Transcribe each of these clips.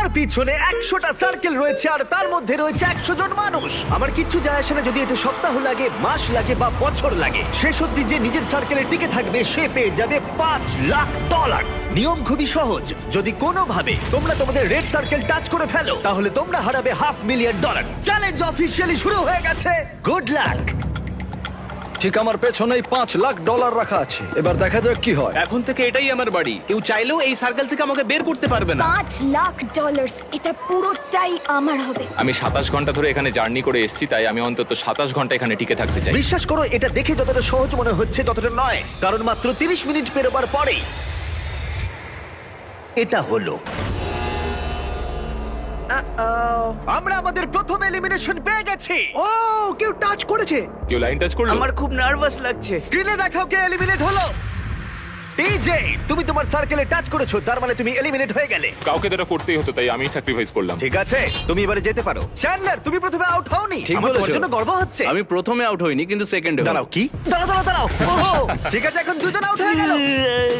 আমার পিছনে একশোটা সার্কেল রয়েছে আর তার মধ্যে রয়েছে একশো জন মানুষ। আমার কিচ্ছু যায় আসে না যদি এতে সপ্তাহ লাগে, মাস লাগে বা বছর লাগে। শেষ অব্দি যে নিজের সার্কেলে টিকে থাকবে, সে পেয়ে যাবে পাঁচ লাখ ডলার নিয়ম খুবই সহজ। যদি কোনোভাবে তোমরা তোমাদের রেড সার্কেল টাচ করে ফেলো, তাহলে তোমরা হারাবে half million dollar challenge officially শুরু হয়ে গেছে। গুড লাক ঠিক আমার পেছনেই পাঁচ লাখ ডলার রাখা আছে। এবার দেখা যাক কি হয়। এখন থেকে এটাই আমার বাড়ি। কেউ চাইলেও এই সার্কেল থেকে আমাকে বের করতে পারবে না। পাঁচ লাখ ডলার এটা পুরোটাই আমার হবে। আমি সাতাশ ঘণ্টা ধরে এখানে জার্নি করে এসেছি তাই আমি অন্তত সাতাশ ঘণ্টা এখানে টিকে থাকতে চাই। বিশ্বাস করো এটা দেখে যতটা সহজ মনে হচ্ছে ততটা নয়। কারণ মাত্র তিরিশ মিনিট পেরোবার পরেই এটা হলো। আমরা আমাদের প্রথম এলিমিনেশন পেয়ে গেছি। ও কেউ টাচ করেছে। কেউ লাইন টাচ করল? আমার খুব নার্ভাস লাগছে। স্ক্রিনে দেখাও কে এলিমিনেট হলো। টিজে তুমি তোমার সার্কেলে টাচ করেছ তার মানে তুমি এলিমিনেট হয়ে গেলে। কাউকে তো এটা করতেই হতো তাই আমি স্যাক্রিফাইস করলাম। ঠিক আছে তুমি এবারে যেতে পারো। চ্যান্ডলার তুমি প্রথমে আউট হওনি। ঠিক আমার তোমার বলেছ। জন্য গর্ব হচ্ছে। আমি প্রথমে আউট হইনি কিন্তু সেকেন্ডে দাঁড়াও কি? দাঁড়াও দাঁড়াও। ওহো, ঠিক আছে এখন দুজন আউট হয়ে গেল।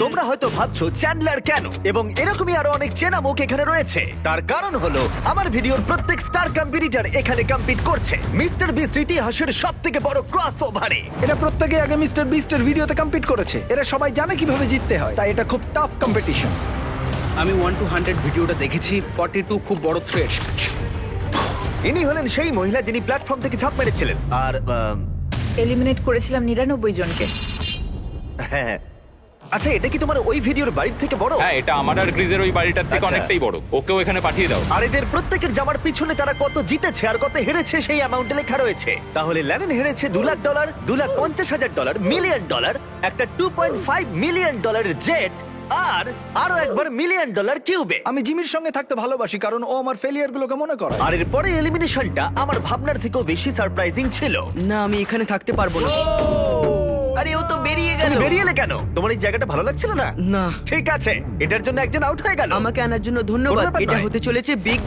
তোমরা হয়তো ভাবছ চ্যান্ডলার কেন? এবং এরকমই আরও অনেক চেনা মুখ এখানে রয়েছে। তার কারণ হলো আমার ভিডিওর প্রত্যেক স্টার কম্পিটিটর এখানে কম্পিট করছে। মিস্টার বিস্ট ইতিহাসের সব থেকে বড় ক্রস ওভারে এটা প্রত্যেকে আগে মিস্টার বিস্টের ভিডিওতে কম্পিট করেছে। এরা সবাই জানে কীভাবে জিততে হয়। তাই এটা খুব টাফ কম্পিটিশন আমি ওয়ান টু হান্ড্রেড ভিডিওটা দেখেছি ফর্টি টু খুব বড় থ্রেট ইনি হলেন সেই মহিলা যিনি প্ল্যাটফর্ম থেকে ঝাঁপ মেরেছিলেন। আর আম, এলিমিনেট করেছিলাম নিরানব্বই জনকে। হ্যাঁ। আচ্ছা এটা কি তোমার ওই ভিডিওর বাড়ির থেকে বড়? হ্যাঁ এটা আমার আর গ্রিজের ওই বাড়িটার থেকে আচ্ছা। অনেকটাই বড়। ওকেও এখানে পাঠিয়ে দাও। আর এদের প্রত্যেকের জামার পিছনে তারা কত জিতেছে আর কত হেরেছে সেই অ্যামাউন্টে লেখা রয়েছে। তাহলে ল্যানেন হেরেছে দু লাখ ডলার দু লাখ পঞ্চাশ হাজার ডলার মিলিয়ন ডলার একটা টু পয়েন্ট ফাইভ মিলিয়ন ডলারের জেট আর আরও একবার মিলিয়ন ডলার কিউবে আমি জিমির সঙ্গে থাকতে ভালোবাসি কারণ ও আমার ফেলিয়ার গুলোকে মনে করে। আর এর পরে এলিমিনেশনটা আমার ভাবনার থেকেও বেশি সারপ্রাইজিং ছিল। না আমি এখানে থাকতে পারব না। আরে ও তো বেরিয়ে গেল। তুমি বেরিয়ে এলে কেন? তোমার এই জায়গাটা ভালো লাগছিল না? না। ঠিক আছে এটার জন্য একজন আউট হয়ে গেল। আমাকে আনার জন্য ধন্যবাদ। ব্যাপার এটা নয়। হতে চলেছে বিগ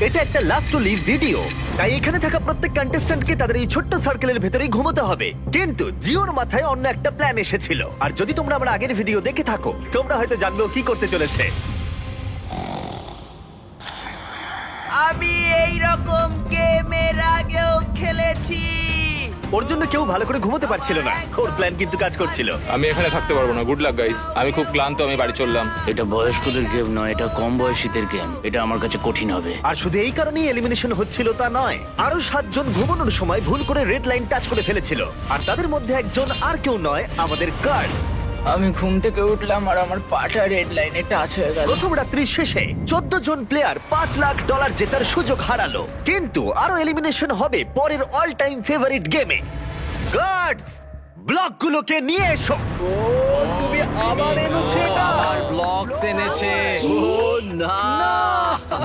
এটা একটা লাস্ট লিভ ভিডিও তাই এখানে থাকা প্রত্যেক কন্টেস্ট্যান্টকে তাদের এই ছোট্ট সার্কেলের ভেতরেই ঘুমোতে হবে। কিন্তু জিওর মাথায় অন্য একটা প্ল্যান এসেছিল। আর যদি তোমরা আমার আগের ভিডিও দেখে থাকো, তোমরা হয়তো জানবে কি করতে চলেছে। আমি এই রকম গেমের আগেও খেলেছি। ওর জন্য কেউ ভালো করে ঘুমোতে পারছিল না। ওর প্ল্যান কিন্তু কাজ করছিল। আমি এখানে থাকতে পারব না গুড লাক গাইস আমি খুব ক্লান্ত আমি বাড়ি চললাম। এটা বয়স্কদের গেম নয় এটা কম বয়সীদের গেম এটা আমার কাছে কঠিন হবে। আর শুধু এই কারণেই এলিমিনেশন হচ্ছিল তা নয় আরও সাতজন ঘুমানোর সময় ভুল করে রেড লাইন টাচ করে ফেলেছিল। আর তাদের মধ্যে একজন আর কেউ নয় আমাদের গার্ড আমি ঘুম থেকে উঠলাম আর আমার পাটা রেড লাইনে টাচ হয়ে গেল। প্রথম রাত্রির শেষে চোদ্দ জন প্লেয়ার পাঁচ লাখ ডলার জেতার সুযোগ হারালো। কিন্তু আরও এলিমিনেশন হবে পরের অল টাইম ফেভারিট গেমে গার্ডস ব্লকগুলোকে নিয়ে এসো। তুমি আবার এনেছো এটা? ব্লগস এনেছে। ও না।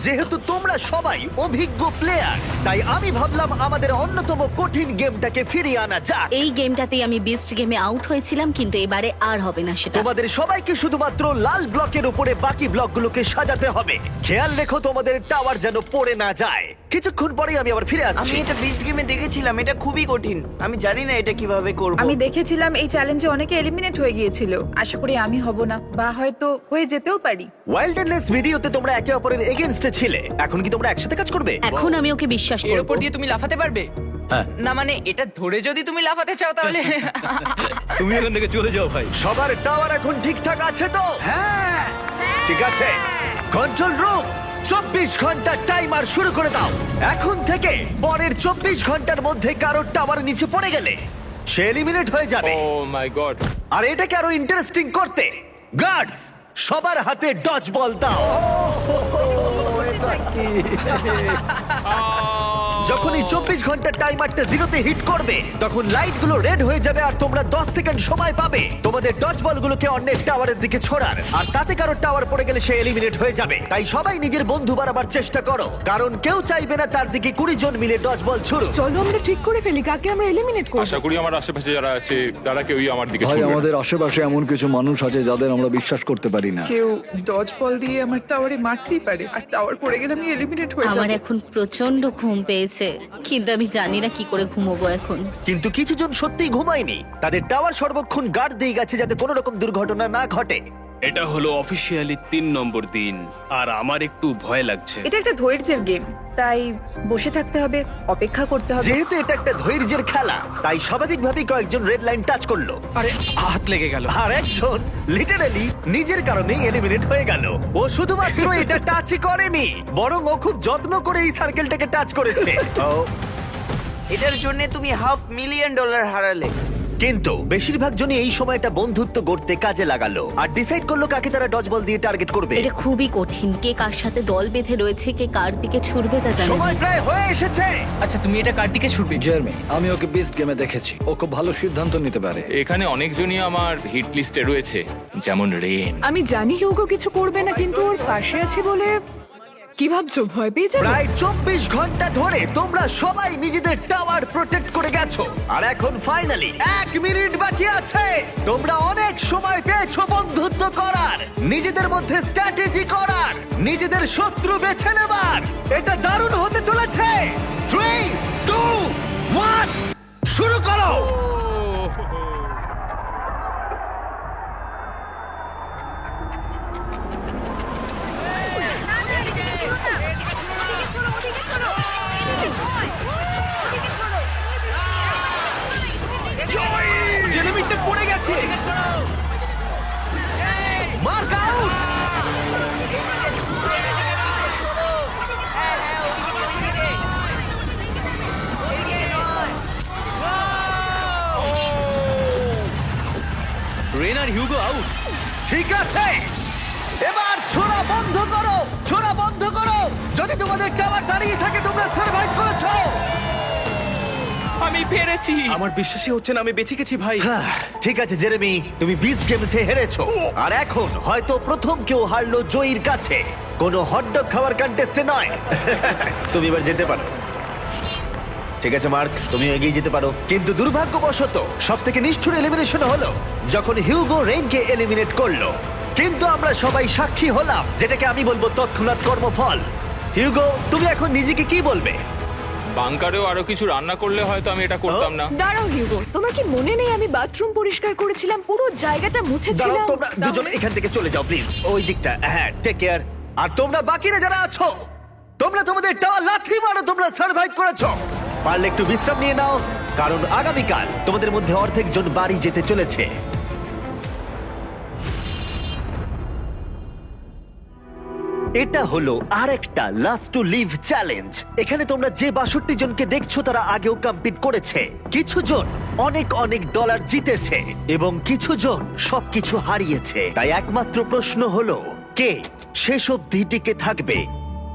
যেহেতু তোমরা সবাই অভিজ্ঞ প্লেয়ার তাই আমি ভাবলাম আমাদের অন্যতম কঠিন গেমটাকে ফিরিয়ে আনা যাক। এই গেমটাতেই আমি বেস্ট গেমে আউট হয়েছিলাম কিন্তু এবারে আর হবে না সেটা। তোমাদের সবাইকে শুধুমাত্র লাল ব্লকের উপরে বাকি ব্লকগুলোকে সাজাতে হবে। খেয়াল রেখো তোমাদের টাওয়ার যেন পড়ে না যায়। কিছুক্ষণ পরেই আমি আবার ফিরে আমি আসছি এটা বিস্ট গেমে দেখেছিলাম এটা খুবই কঠিন। আমি জানি না এটা কীভাবে করব। আমি দেখেছিলাম এই চ্যালেঞ্জে অনেকে এলিমিনেট হয়ে গিয়েছিল। আশা করি আমি হব না বা হয়তো হয়ে যেতেও পারি। ওয়াইল্ডনেস ভিডিওতে তোমরা একে অপরের এগেনস্টে ছিলে। এখন কি তোমরা একসাথে কাজ করবে? এখন আমি ওকে বিশ্বাস এর করব। উপর দিয়ে তুমি লাফাতে পারবে? হ্যাঁ। না মানে এটা ধরে যদি তুমি লাফাতে চাও তাহলে। তুমি এখান থেকে চলে যাও ভাই। সবার টাওয়ার এখন ঠিকঠাক আছে তো? হ্যাঁ। ঠিক আছে। কন্ট্রোল রুম চব্বিশ ঘণ্টার টাইমার শুরু করে দাও। এখন থেকে পরের চব্বিশ ঘণ্টার মধ্যে কারোর টাওয়ার নিচে পড়ে গেলে সে এলিমিনেট হয়ে যাবে। ও মাই গড আর এটাকে আরও ইন্টারেস্টিং করতে গার্ডস সবার হাতে ডজ বল দাও যখন এই চব্বিশ ঘণ্টার টাইমারটা জিরোতে হিট করবে তখন লাইটগুলো রেড হয়ে যাবে আর তোমরা দশ সেকেন্ড সময় পাবে। তোমাদের ডজ বলগুলোকে অন্যের টাওয়ারের দিকে ছোড়ার আর তাতে কারও টাওয়ার পড়ে গেলে সে এলিমিনেট হয়ে যাবে। তাই সবাই নিজের বন্ধু বাড়াবার চেষ্টা করো কারণ কেউ চাইবে না তার দিকে কুড়ি জন মিলে টচ বল ছুড়ুক। চলো আমরা ঠিক করে ফেলি কাকে আমরা এলিমিনেট আশা করি আমার আশেপাশে যারা আছে তারা কেউই আমার দিকে ভাই না। আমাদের আশেপাশে এমন কিছু মানুষ আছে যাদের আমরা বিশ্বাস করতে পারি না। কেউ ডজ বল দিয়ে আমার টাওয়ারে মারতেই পারে আর টাওয়ার পড়ে গেলে আমি এলিমিনেট হয়ে আমার যাব। এখন প্রচণ্ড ঘুম পেয়েছে। কিন্তু আমি জানি না কি করে ঘুমোবো এখন। কিন্তু কিছুজন সত্যিই ঘুমায়নি। তাদের টাওয়ার সর্বক্ষণ গার্ড দিয়ে গেছে যাতে কোনো রকম দুর্ঘটনা না ঘটে। এটা হলো অফিসিয়ালি তিন নম্বর দিন আর আমার একটু ভয় লাগছে। এটা একটা ধৈর্যের গেম তাই বসে থাকতে হবে অপেক্ষা করতে হবে। যেহেতু এটা একটা ধৈর্যের খেলা তাই স্বাভাবিকভাবেই কয়েকজন রেড লাইন টাচ করল। আরে হাত লেগে গেল। আর একজন লিটারালি নিজের কারণেই এলিমিনেট হয়ে গেল। ও শুধুমাত্র এটা টাচই করেনি বরং ও খুব যত্ন করে এই সার্কেলটাকে টাচ করেছে। ও, এটার জন্য তুমি হাফ মিলিয়ন ডলার হারালে। কিন্তু বেশিরভাগ জনই এই সময়টা বন্ধুত্ব গড়তে কাজে লাগালো। আর ডিসাইড করল কাকে তারা ডজ বল দিয়ে টার্গেট করবে। এটা খুবই কঠিন। কে কার সাথে দল বেঁধে রয়েছে কে কার দিকে ছুটবে তা জানি সময় প্রায় হয়ে এসেছে। আচ্ছা তুমি এটা কার দিকে ছুটবে জার্মি আমি ওকে বেস্ট গেমে দেখেছি। ও খুব ভালো সিদ্ধান্ত নিতে পারে। এখানে অনেকজনই আমার হিট লিস্টে রয়েছে যেমন রেন আমি জানি হিউগো কিছু করবে না কিন্তু ওর পাশে আছে বলে কি ভাবছ? ভয় পেয়ে যাবে? প্রায় চব্বিশ ঘণ্টা ধরে তোমরা সবাই নিজেদের টাওয়ার প্রোটেক্ট করে গেছো। আর এখন ফাইনালি এক মিনিট বাকি আছে। তোমরা অনেক সময় পেয়েছ বন্ধুত্ব করার। নিজেদের মধ্যে স্ট্র্যাটেজি করার। নিজেদের শত্রু বেছে নেবার। এটা দারুণ হতে চলেছে। থ্রি টু ওয়ান শুরু করো! আছে। এবার ছোড়া বন্ধ করো ছোড়া বন্ধ করো। যদি তোমাদের টাওয়ার দাঁড়িয়ে থাকে তোমরা সার্ভাইভ করেছ। আমি পেরেছি। আমার বিশ্বাসই হচ্ছে না আমি বেঁচে গেছি ভাই। হ্যাঁ, ঠিক আছে জেরেমি তুমি বিচ গেমসে হেরেছো। আর এখন হয়তো প্রথম কেউ হারলো জয়ীর কাছে। কোনো হটডগ খাওয়ার কন্টেস্টে নয়। তুমি এবার যেতে পারো। ঠিক আছে মার্ক তুমি এগিয়ে যেতে পারো। কিন্তু দুর্ভাগ্যবশত সব থেকে নিষ্ঠুর এলিমিনেশন হলো যখন হিউগো রেইনকে এলিমিনেট করল। কিন্তু আমরা সবাই সাক্ষী হলাম যেটাকে আমি বলব তৎক্ষণাৎ কর্মফল। হিউগো তুমি এখন নিজেকে কি বলবে? বাংকারেও আরও কিছু রান্না করলে হয়তো আমি এটা করতাম না। দাঁড়াও হিউগো তোমার কি মনে নেই আমি বাথরুম পরিষ্কার করেছিলাম পুরো জায়গাটা দাঁড়াও মুছেছিলাম তোমরা দুজন তাহলে- এখান থেকে চলে যাও প্লিজ ওই দিকটা হ্যাঁ টেক কেয়ার আর তোমরা বাকিরা যারা আছো তোমরা তোমাদের টাওয়ার লাথি মারো তোমরা সার্ভাইভ করেছ। পারলে একটু বিশ্রাম নিয়ে নাও কারণ আগামীকাল তোমাদের মধ্যে অর্ধেক জন বাড়ি যেতে চলেছে। এটা হলো আরেকটা লাস্ট টু লিভ চ্যালেঞ্জ এখানে তোমরা যে বাষট্টি জনকে দেখছ, তারা আগেও কম্পিট করেছে। কিছু জন অনেক অনেক ডলার জিতেছে এবং কিছু জন সবকিছু হারিয়েছে। তাই একমাত্র প্রশ্ন হলো, কে শেষ অবধি টিকে থাকবে?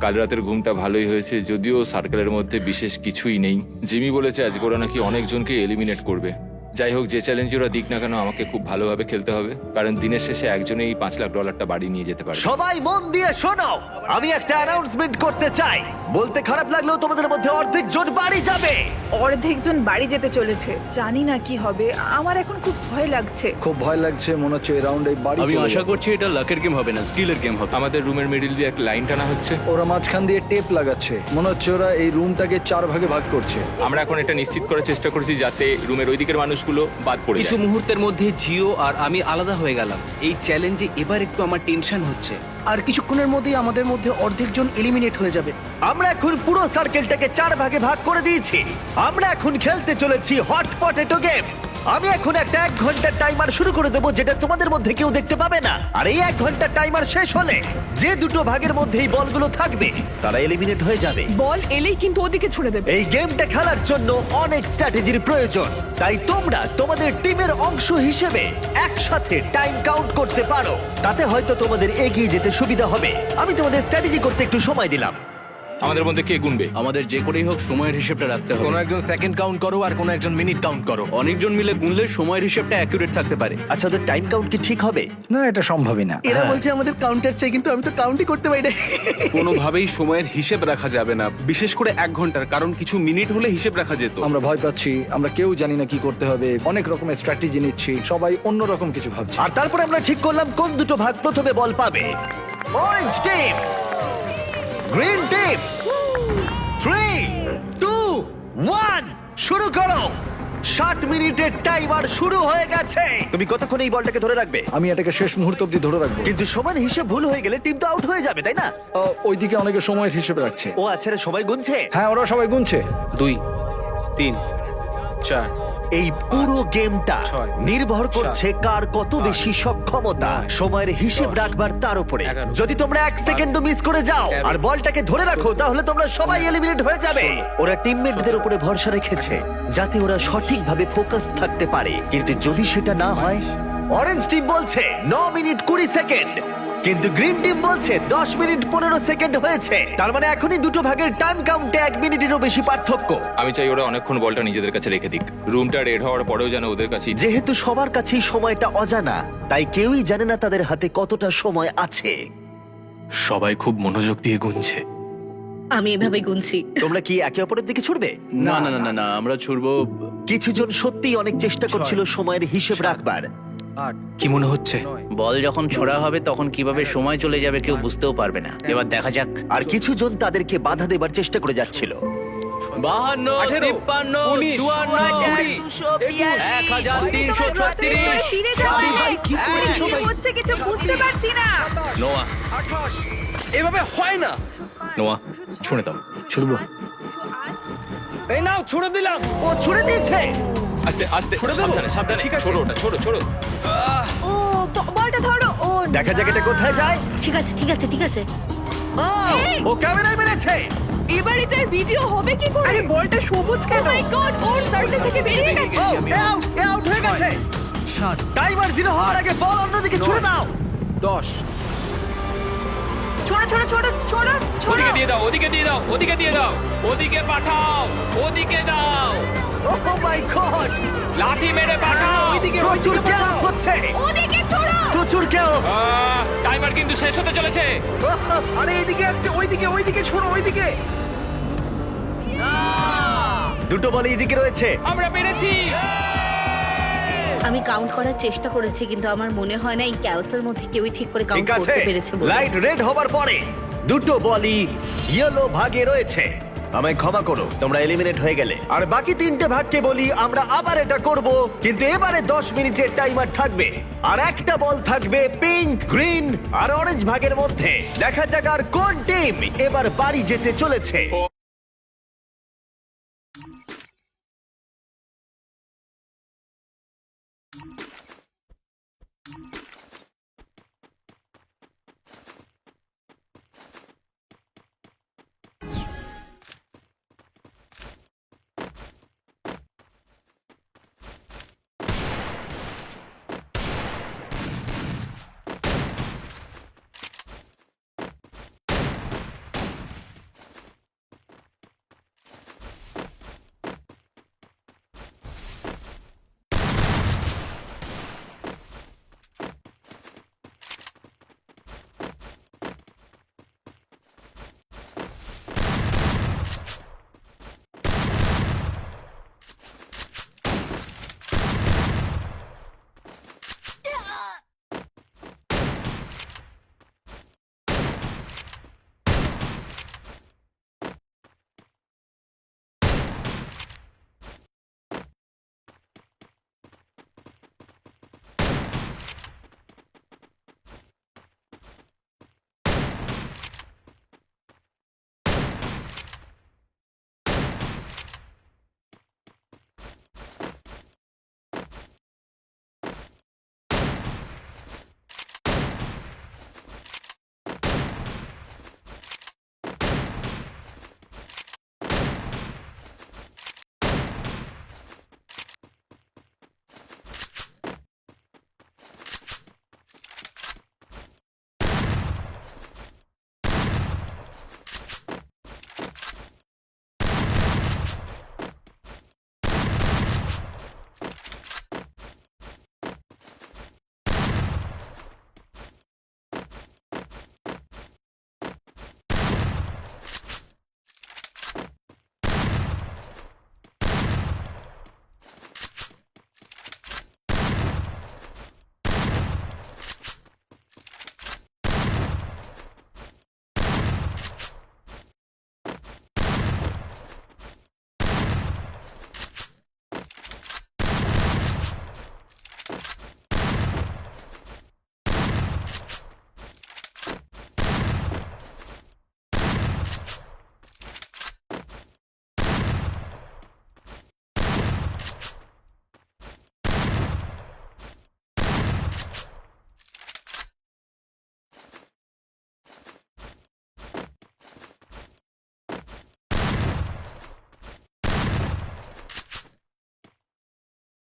কাল রাতের ঘুমটা ভালোই হয়েছে, যদিও সার্কেলের মধ্যে বিশেষ কিছুই নেই। জিমি বলেছে, আজকে ওরা নাকি অনেকজনকে এলিমিনেট করবে। যাই হোক যে চ্যালেঞ্জ ওরা দিক না কেন আমাকে খুব ভালোভাবে খেলতে হবে। কারণ দিনের শেষে একজনেই পাঁচ লাখ ডলারটা বাড়ি নিয়ে যেতে পারে। সবাই মন দিয়ে শোনো। আমি একটা অ্যানাউন্সমেন্ট করতে চাই। বলতে খারাপ লাগলেও তোমাদের মধ্যে অর্ধেক জন বাড়ি যাবে। অর্ধেকজন বাড়ি যেতে চলেছে। জানি না কি হবে। আমার এখন খুব ভয় লাগছে। খুব ভয় লাগছে মনে হচ্ছে এই রাউন্ডে বাড়ি আমি চলে আশা যাবে। করছি এটা লাকের গেম হবে না স্কিলের গেম হবে। আমাদের রুমের মিডিল দিয়ে একটা লাইন টানা হচ্ছে। ওরা মাঝখান দিয়ে টেপ লাগাচ্ছে। মনে হচ্ছে ওরা এই রুমটাকে চার ভাগে ভাগ করছে। আমরা এখন এটা নিশ্চিত করার চেষ্টা করছি যাতে রুমের ওই দিকের মানুষগুলো বাদ পড়ে কিছু মুহূর্তের মধ্যে জিও আর আমি আলাদা হয়ে গেলাম। এই চ্যালেঞ্জে এবার একটু আমার টেনশন হচ্ছে। আর কিছুক্ষণের মধ্যেই আমাদের মধ্যে অর্ধেক জন এলিমিনেট হয়ে যাবে। আমরা এখন পুরো সার্কেলটাকে চার ভাগে ভাগ করে দিয়েছি। আমরা এখন খেলতে চলেছি হট পটেটো গেম আমি এখন একটা এক ঘণ্টার টাইমার শুরু করে দেবো যেটা তোমাদের মধ্যে কেউ দেখতে পাবে না। আর এই এক ঘণ্টার টাইমার শেষ হলে যে দুটো ভাগের মধ্যে এই বলগুলো থাকবে তারা এলিমিনেট হয়ে যাবে। বল এলেই কিন্তু ওদিকে ছুড়ে দেবে। এই গেমটা খেলার জন্য অনেক স্ট্র্যাটেজির প্রয়োজন। তাই তোমরা তোমাদের টিমের অংশ হিসেবে একসাথে টাইম কাউন্ট করতে পারো। তাতে হয়তো তোমাদের এগিয়ে যেতে সুবিধা হবে। আমি তোমাদের স্ট্র্যাটেজি করতে একটু সময় দিলাম। আমাদের মধ্যে কে গুনবে? আমাদের যে করেই হোক সময়ের হিসেবটা রাখতে হবে। কোনো একজন সেকেন্ড কাউন্ট করো আর কোনো একজন মিনিট কাউন্ট করো। অনেকজন মিলে গুনলে সময়ের হিসেবটা অ্যাকুরেট থাকতে পারে। আচ্ছা ওদের টাইম কাউন্ট কি ঠিক হবে? না এটা সম্ভবই না। এরা বলছে আমাদের কাউন্টার চাই কিন্তু আমি তো কাউন্টই করতে পারি না। কোনোভাবেই সময়ের হিসেব রাখা যাবে না। বিশেষ করে এক ঘণ্টার কারণ কিছু মিনিট হলে হিসেব রাখা যেত। আমরা ভয় পাচ্ছি আমরা কেউ জানি না কি করতে হবে। অনেক রকমের স্ট্র্যাটেজি নিচ্ছি সবাই অন্য রকম কিছু ভাবছি। আর তারপরে আমরা ঠিক করলাম কোন দুটো ভাগ প্রথমে বল পাবে। Orange team green team three two one শুরু করো। ষাট মিনিটের টাইমার শুরু হয়ে গেছে। তুমি কতক্ষণ এই বলটাকে ধরে রাখবে? আমি এটাকে শেষ মুহূর্ত অব্দি ধরে রাখব। কিন্তু সময়ের হিসেব ভুল হয়ে গেলে টিম তো আউট হয়ে যাবে তাই না? আহ, ওইদিকে অনেকে সময়ের হিসেবে রাখছে। ও আচ্ছা রে, সময় গুনছে? হ্যাঁ ওরা সবাই গুনছে। দুই তিন চার। এই পুরো গেমটা ছয়, নির্ভর করছে কার কত বেশি সক্ষমতা সময়ের হিসেব রাখবার তার উপরে। এগারো, যদি তোমরা এক সেকেন্ডও মিস করে যাও তেরো, আর বলটাকে ধরে রাখো তাহলে তোমরা সবাই এলিমিনেট হয়ে যাবে। ওরা টিমমেটদের উপরে ভরসা রেখেছে যাতে ওরা সঠিকভাবে ফোকাসড থাকতে পারে। কিন্তু যদি সেটা না হয় অরেঞ্জ টিম বলছে ন মিনিট কুড়ি সেকেন্ড। কিন্তু গ্রিন টিম বলছে দশ মিনিট পনেরো সেকেন্ড হয়েছে। তার মানে এখনই দুটো ভাগের টাইম কাউন্টে এক মিনিটেরও বেশি পার্থক্য। আমি চাই ওরা অনেকক্ষণ বলটা নিজেদের কাছে রেখে দিক। রুমটা রেড হওয়ার পরেও যেন ওদের কাছে যেহেতু সবার কাছেই সময়টা অজানা তাই কেউই জানে না তাদের হাতে কতটা সময় আছে। সবাই খুব মনোযোগ দিয়ে গুনছে। আমি এভাবে গুনছি। তোমরা কি একে অপরের দিকে ছুটবে না না না না না আমরা ছুড়বো কিছু জন সত্যিই অনেক চেষ্টা করছিল সময়ের হিসেব রাখবার। কি মনে হচ্ছে? বল যখন ছোড়া হবে তখন কীভাবে সময় চলে যাবে কেউ বুঝতেও পারবে না। এবার দেখা যাক। আর কিছু জন তাদেরকে বাধা দেবার চেষ্টা করে যাচ্ছিল। বাহান্ন তিপ্পান্ন চুয়ান্ন এক হাজার তিনশো ছত্রিশ। ফিরে যাবে কি হচ্ছে কিছু বুঝতে পারছি না। নোয়া। এভাবে হয় না। নোয়া শুনে দাও। এই নাও ছুড়ে দিলাম। ও ছুড়ে দিয়েছে? আস্তে আস্তে সাবধানে সাবধানে। ছোড়ো ওটা ছোড়ো ছোড়ো। ও বলটা ধরো। ও দেখা যাক এটা কোথায় যায়। ঠিক আছে ঠিক আছে ঠিক আছে। ও, ও ক্যামেরায় মেরেছে। এবার এটার ভিডিও হবে কি করে? Oh আরে বলটা সবুজ কেন? মাই গড ওর সার্কেল থেকে বেরিয়ে গেছে। ও এ আউট এ আউট হয়ে গেছে। সাত টাইমার জিরো হওয়ার আগে বল অন্যদিকে ছুড়ে দাও। দশ। ছোড়ো ছোড়ো ছোড়ো ছোড়ো ছোড়ো। ওদিকে দিয়ে দাও ওদিকে দিয়ে দাও ওদিকে দিয়ে দাও ওদিকে পাঠাও ওদিকে দাও। ও মাই গড লাঠি মেরে পাঠাও! প্রচুর chaos হচ্ছে। ওদিকে ছোড়ো! প্রচুর chaos টাইমার কিন্তু শেষ হতে চলেছে। আরে এইদিকে আসছে ওইদিকে ওইদিকে ছোড়ো ওইদিকে। দুটো বল এইদিকে রয়েছে। আমরা পেরেছি। আমি কাউন্ট করার চেষ্টা করেছি কিন্তু আমার মনে হয় না এই ক্যাওসের মধ্যে কেউই ঠিক করে কাউন্ট করতে পেরেছে লাইট রেড হবার পরে দুটো বলই ইয়েলো ভাগে রয়েছে। আমায় ক্ষমা করো, তোমরা এলিমিনেট হয়ে গেলে। আর বাকি তিনটে ভাগকে বলি, আমরা আবার এটা করব, কিন্তু এবারে দশ মিনিটের টাইমার থাকবে। আর একটা বল থাকবে পিঙ্ক গ্রিন আর অরেঞ্জ ভাগের মধ্যে। দেখা যাক আর কোন টিম এবার বাড়ি যেতে চলেছে।